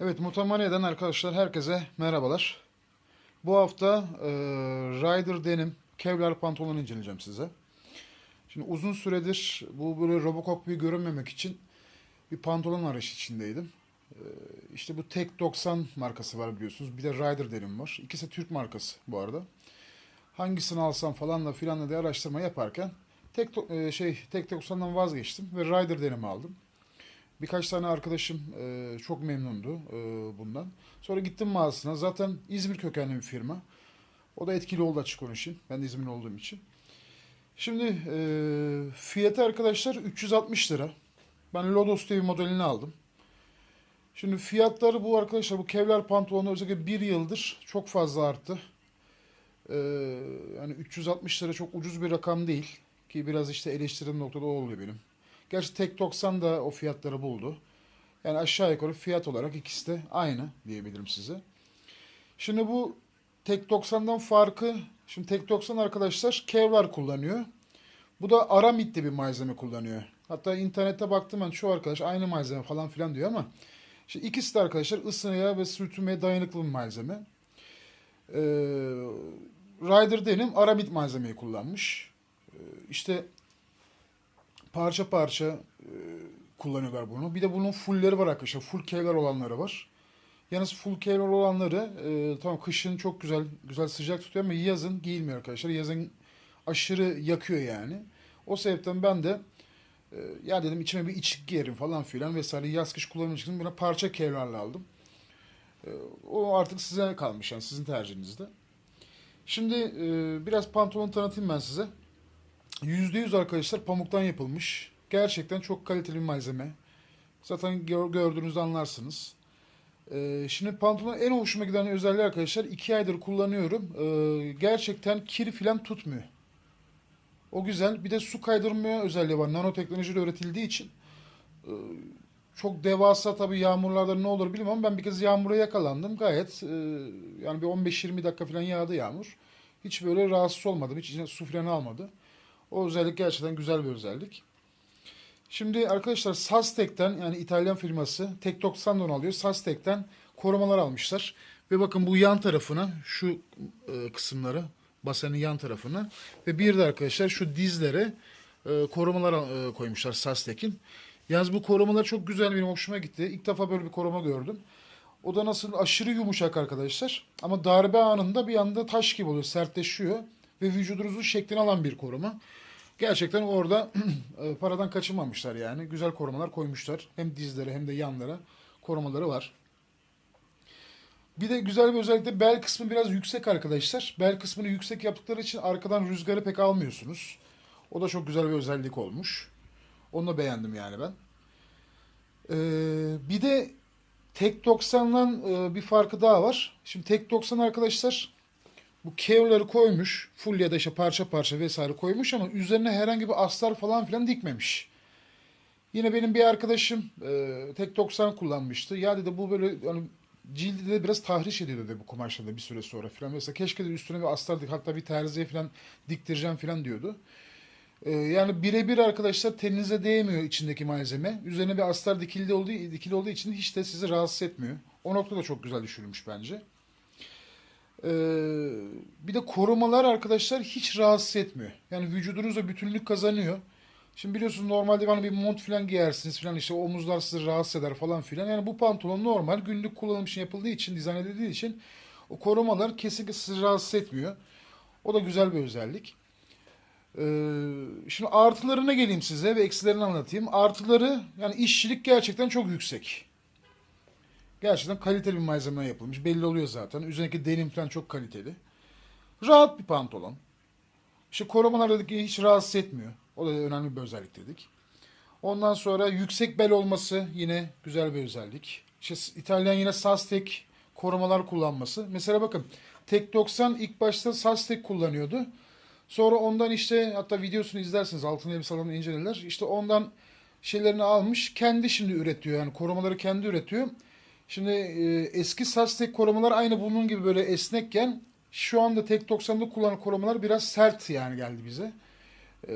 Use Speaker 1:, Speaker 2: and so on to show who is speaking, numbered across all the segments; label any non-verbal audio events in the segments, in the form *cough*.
Speaker 1: Evet Mutamaniye'den arkadaşlar herkese merhabalar. Bu hafta e, Rider Denim Kevlar pantolon inceleyeceğim size. Şimdi uzun süredir bu böyle Robocop gibi görünmemek için bir pantolon arayışı içindeydim. E, işte bu Tek 90 markası var biliyorsunuz. Bir de Rider Denim var. İkisi Türk markası bu arada. Hangisini alsam falan da filanla diye araştırma yaparken Tek e, şey Tek 90'dan vazgeçtim ve Rider Denim'i aldım. Birkaç tane arkadaşım e, çok memnundu e, bundan. Sonra gittim mağazasına. Zaten İzmir kökenli bir firma. O da etkili oldu açık konuşayım. Ben de İzmirli olduğum için. Şimdi e, fiyatı arkadaşlar 360 lira. Ben Lodos diye modelini aldım. Şimdi fiyatları bu arkadaşlar bu Kevlar pantolonu özellikle bir yıldır çok fazla arttı. E, yani 360 lira çok ucuz bir rakam değil. Ki biraz işte eleştirim noktada o oluyor benim. Gerçi Tek 90 da o fiyatları buldu. Yani aşağı yukarı fiyat olarak ikisi de aynı diyebilirim size. Şimdi bu Tek 90'dan farkı, şimdi Tek 90 arkadaşlar Kevlar kullanıyor. Bu da Aramit'te bir malzeme kullanıyor. Hatta internette baktım ben şu arkadaş aynı malzeme falan filan diyor ama şimdi ikisi de arkadaşlar ısınmaya ve sürtünmeye dayanıklı bir malzeme. Ee, Rider Denim Aramid malzemeyi kullanmış. Ee, işte parça parça e, kullanıyorlar bunu. Bir de bunun fullleri var arkadaşlar. Full kevlar olanları var. Yalnız full kevlar olanları e, tamam kışın çok güzel güzel sıcak tutuyor ama yazın giyilmiyor arkadaşlar. Yazın aşırı yakıyor yani. O sebepten ben de e, ya dedim içime bir içlik giyerim falan filan vesaire yaz kış kullanmak buna parça kevlarla aldım. E, o artık size kalmış yani sizin tercihinizde. Şimdi e, biraz pantolon tanıtayım ben size. %100 arkadaşlar pamuktan yapılmış. Gerçekten çok kaliteli bir malzeme. Zaten gör- gördüğünüzde anlarsınız. Ee, şimdi pantolonun en hoşuma giden özelliği arkadaşlar 2 aydır kullanıyorum. Ee, gerçekten kir filan tutmuyor. O güzel. Bir de su kaydırmaya özelliği var. Nanoteknolojiyle üretildiği için. Ee, çok devasa tabii yağmurlarda ne olur bilmem. Ben bir kez yağmura yakalandım. Gayet e, yani bir 15-20 dakika falan yağdı yağmur. Hiç böyle rahatsız olmadım. Hiç içine su falan almadı. O özellik gerçekten güzel bir özellik. Şimdi arkadaşlar Sastek'ten yani İtalyan firması Tek 90'dan alıyor. Sastek'ten korumalar almışlar. Ve bakın bu yan tarafına şu e, kısımları basenin yan tarafına ve bir de arkadaşlar şu dizlere e, korumalar e, koymuşlar Sastek'in. Yalnız bu korumalar çok güzel benim hoşuma gitti. İlk defa böyle bir koruma gördüm. O da nasıl aşırı yumuşak arkadaşlar. Ama darbe anında bir anda taş gibi oluyor, sertleşiyor ve vücudunuzun şeklini alan bir koruma. Gerçekten orada *clears throat* e, paradan kaçınmamışlar yani. Güzel korumalar koymuşlar. Hem dizlere hem de yanlara korumaları var. Bir de güzel bir özellik de bel kısmı biraz yüksek arkadaşlar. Bel kısmını yüksek yaptıkları için arkadan rüzgarı pek almıyorsunuz. O da çok güzel bir özellik olmuş. Onu da beğendim yani ben. Ee, bir de Tek 90'dan e, bir farkı daha var. Şimdi Tek 90 arkadaşlar bu kevları koymuş. Full ya da işte parça parça vesaire koymuş ama üzerine herhangi bir astar falan filan dikmemiş. Yine benim bir arkadaşım e, tek 90 kullanmıştı. Ya dedi bu böyle hani cildi de biraz tahriş ediyor dedi bu kumaşlarda bir süre sonra filan. Mesela keşke de üstüne bir astar dik hatta bir terziye filan diktireceğim filan diyordu. E, yani birebir arkadaşlar teninize değmiyor içindeki malzeme. Üzerine bir astar dikili olduğu, dikili olduğu için hiç de sizi rahatsız etmiyor. O nokta da çok güzel düşünülmüş bence. Ee, bir de korumalar arkadaşlar hiç rahatsız etmiyor. Yani vücudunuzda bütünlük kazanıyor. Şimdi biliyorsunuz normalde hani bir mont falan giyersiniz falan işte omuzlar sizi rahatsız eder falan filan. Yani bu pantolon normal günlük kullanım için yapıldığı için, dizayn edildiği için o korumalar kesinlikle sizi rahatsız etmiyor. O da güzel bir özellik. Ee, şimdi artılarına geleyim size ve eksilerini anlatayım. Artıları yani işçilik gerçekten çok yüksek. Gerçekten kaliteli bir malzemeden yapılmış. Belli oluyor zaten. Üzerindeki denim falan çok kaliteli. Rahat bir pantolon. İşte korumalar dedik hiç rahatsız etmiyor. O da önemli bir özellik dedik. Ondan sonra yüksek bel olması yine güzel bir özellik. İşte İtalyan yine Sastek korumalar kullanması. Mesela bakın Tek 90 ilk başta Sastek kullanıyordu. Sonra ondan işte hatta videosunu izlersiniz altın elbise alanı incelerler. İşte ondan şeylerini almış. Kendi şimdi üretiyor yani korumaları kendi üretiyor. Şimdi e, eski Sastek korumalar aynı bunun gibi böyle esnekken şu anda Tek 90'da kullanılan korumalar biraz sert yani geldi bize. E,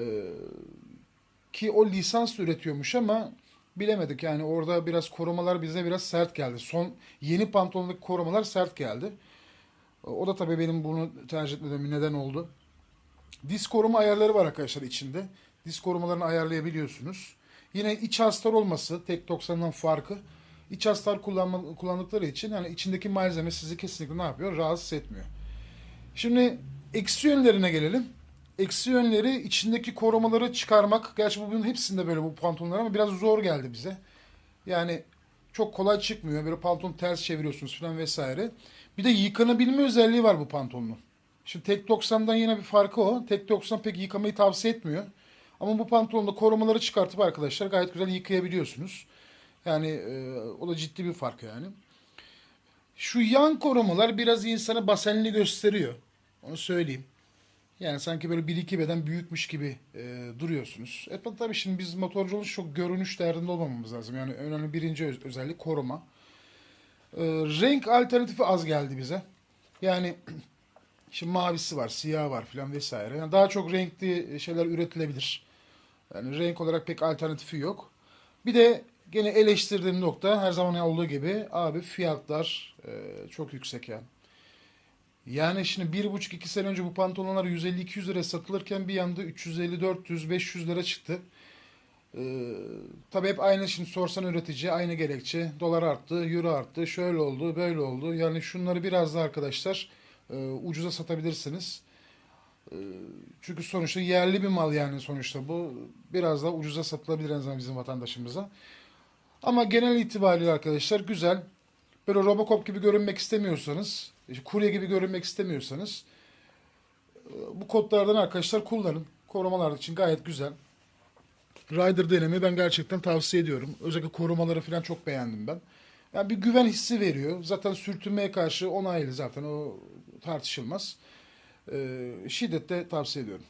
Speaker 1: ki o lisans üretiyormuş ama bilemedik. Yani orada biraz korumalar bize biraz sert geldi. Son yeni pantolondaki korumalar sert geldi. O da tabii benim bunu tercih etmediğim neden oldu. Diz koruma ayarları var arkadaşlar içinde. Diz korumalarını ayarlayabiliyorsunuz. Yine iç hastar olması tek 90'dan farkı. İç hastar kullanma, kullandıkları için yani içindeki malzeme sizi kesinlikle ne yapıyor? Rahatsız etmiyor. Şimdi eksi yönlerine gelelim. Eksi yönleri içindeki korumaları çıkarmak. Gerçi bunun hepsinde böyle bu pantolonlar ama biraz zor geldi bize. Yani çok kolay çıkmıyor. Böyle pantolon ters çeviriyorsunuz falan vesaire. Bir de yıkanabilme özelliği var bu pantolonun. Şimdi Tek 90'dan yine bir farkı o. Tek 90 pek yıkamayı tavsiye etmiyor. Ama bu pantolonda korumaları çıkartıp arkadaşlar gayet güzel yıkayabiliyorsunuz. Yani e, o da ciddi bir fark yani. Şu yan korumalar biraz insanı basenli gösteriyor. Onu söyleyeyim. Yani sanki böyle bir iki beden büyükmüş gibi e, duruyorsunuz. E tabii şimdi biz motorculuk çok görünüş derdinde olmamamız lazım. Yani önemli birinci öz- özellik koruma. E, renk alternatifi az geldi bize. Yani *clears throat* şimdi mavisi var, siyah var filan vesaire. Yani daha çok renkli şeyler üretilebilir. Yani renk olarak pek alternatifi yok. Bir de gene eleştirdiğim nokta her zaman olduğu gibi abi fiyatlar e, çok yüksek yani. Yani şimdi bir buçuk iki sene önce bu pantolonlar 150-200 lira satılırken bir anda 350-400-500 lira çıktı. Ee, tabii hep aynı şimdi sorsan üretici aynı gerekçe. Dolar arttı, euro arttı, şöyle oldu, böyle oldu. Yani şunları biraz da arkadaşlar e, ucuza satabilirsiniz. E, çünkü sonuçta yerli bir mal yani sonuçta bu. Biraz daha ucuza satılabilir en azından bizim vatandaşımıza. Ama genel itibariyle arkadaşlar güzel. Böyle Robocop gibi görünmek istemiyorsanız, işte kurye gibi görünmek istemiyorsanız bu kodlardan arkadaşlar kullanın. Korumalar için gayet güzel. Rider denemi ben gerçekten tavsiye ediyorum. Özellikle korumaları falan çok beğendim ben. Yani bir güven hissi veriyor. Zaten sürtünmeye karşı onaylı zaten o tartışılmaz. Ee, şiddetle tavsiye ediyorum.